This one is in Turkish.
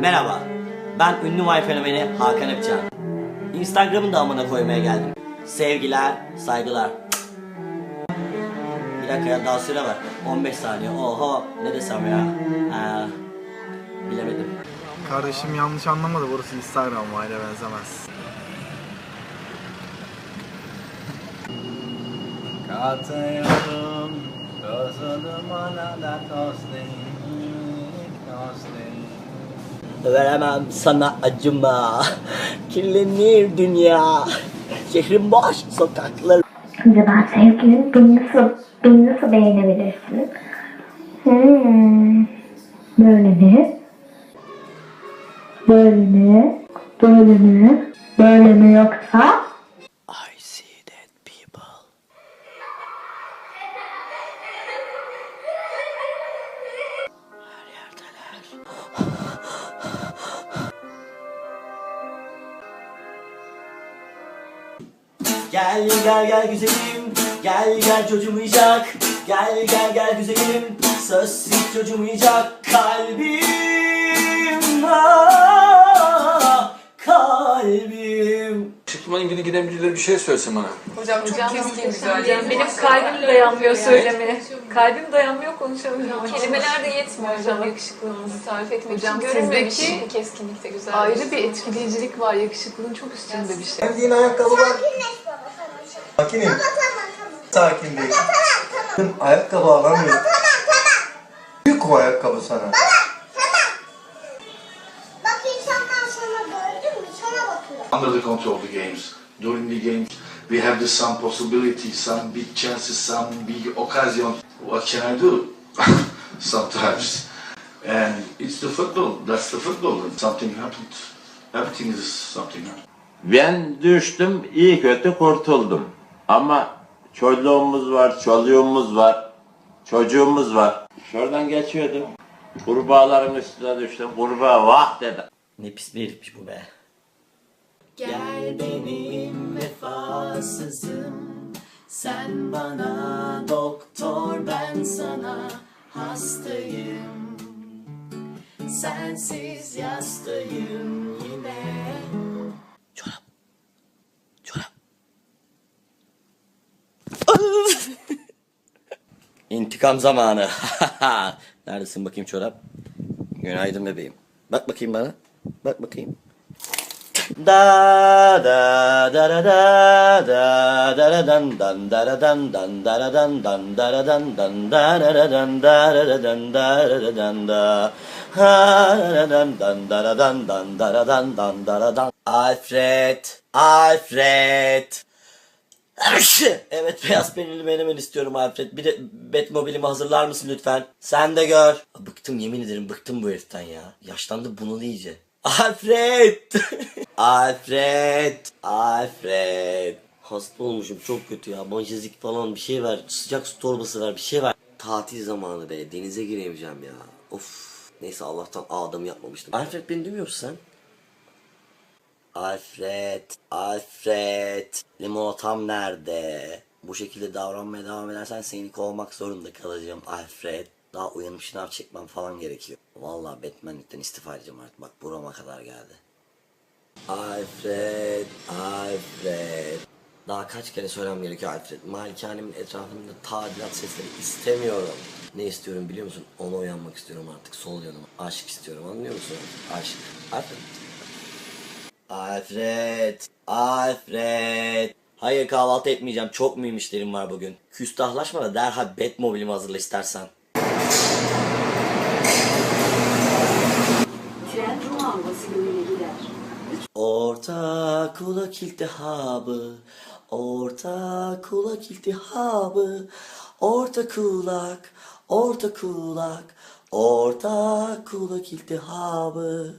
Merhaba, ben ünlü vay fenomeni Hakan Öpçen. Instagram'ın da amına koymaya geldim. Sevgiler, saygılar. Bir dakika ya daha süre var. 15 saniye. Oho ne desem ya. Ha, bilemedim. Kardeşim yanlış anlamadı burası Instagram var benzemez. Katıyorum Özledim anadan toslayık toslayık Veremem sana acıma. Kirlenir dünya. Şehrin boş sokakları. Acaba sevgilin beni nasıl, beni nasıl beğenebilirsin? Hmm. Böyle mi? Böyle mi? Böyle mi? Böyle mi yoksa? Gel gel gel güzelim Gel gel çocuğum uyuyacak Gel gel gel güzelim Sözsüz çocuğum uyuyacak Kalbim ah, Kalbim Çıkmanın günü giden birileri bir şey söylesin bana. Hocam çok keskin güzel. Benim kalbim dayanmıyor söylemeye. Kalbim dayanmıyor konuşamıyorum. Kelimeler de yetmiyor hocam yakışıklılığınızı tarif etmek Hocam için. Ki sizdeki keskinlikte güzel. Ayrı bir etkileyicilik var. Yakışıklılığın çok üstünde bir şey. Sevdiğin ayakkabılar... Sakinim. Sakin değil. Ayakkabı alamıyorum. Büyük o ayakkabı sana. Bak insanlar sana gördün mü? Sana bakıyor. under the control of the games. During the games, we have the some possibilities, some big chances, some big occasion. What can I do? Sometimes, and it's the football. That's the football. Something happened. Everything is something happened. Ben düştüm, iyi kötü kurtuldum. Ama çoluğumuz var, çoluğumuz var, çocuğumuz var. Şuradan geçiyordum. Kurbağaların üstüne düştüm. Kurbağa vah dedi. Ne pis bir herifmiş bu be Gel benim vefasızım Sen bana doktor ben sana hastayım Sensiz yastayım yine Çorap Çorap İntikam zamanı. Neredesin bakayım çorap? Günaydın bebeğim. Bak bakayım bana. Bak bakayım. Da da da da da da da da dan dan da da dan dan da da dan dan da da dan dan da da da dan da da da dan da da da dan da ha da da dan dan da da dan dan da da dan dan da da dan Alfred Alfred Evet beyaz peynirli menemen istiyorum Alfred. Bir de Batmobile'imi hazırlar mısın lütfen? Sen de gör. Bıktım yemin ederim bıktım bu heriften ya. Yaşlandı bunu iyice. Alfred! Alfred! Alfred! Hasta olmuşum çok kötü ya. Manjezik falan bir şey ver. Sıcak su torbası ver bir şey ver. Tatil zamanı be. Denize giremeyeceğim ya. Of. Neyse Allah'tan adamı yapmamıştım. Alfred beni duymuyor musun sen? Alfred, Alfred, limonatam nerede? Bu şekilde davranmaya devam edersen seni kovmak zorunda kalacağım Alfred. Daha uyanıp şınav çekmem falan gerekiyor. Vallahi Batman'likten istifa edeceğim artık. Bak burama kadar geldi. Alfred, Alfred. Daha kaç kere söylemem gerekiyor Alfred. Malikanemin etrafında tadilat sesleri istemiyorum. Ne istiyorum biliyor musun? Ona uyanmak istiyorum artık sol yanıma. Aşk istiyorum anlıyor musun? Aşk. Alfred. Alfred, Alfred. Hayır kahvaltı etmeyeceğim. Çok mühim işlerim var bugün. Küstahlaşma da derhal Batmobile'imi hazırla istersen. Tren gider. Orta kulak iltihabı, orta kulak iltihabı, orta kulak, orta kulak, orta kulak iltihabı.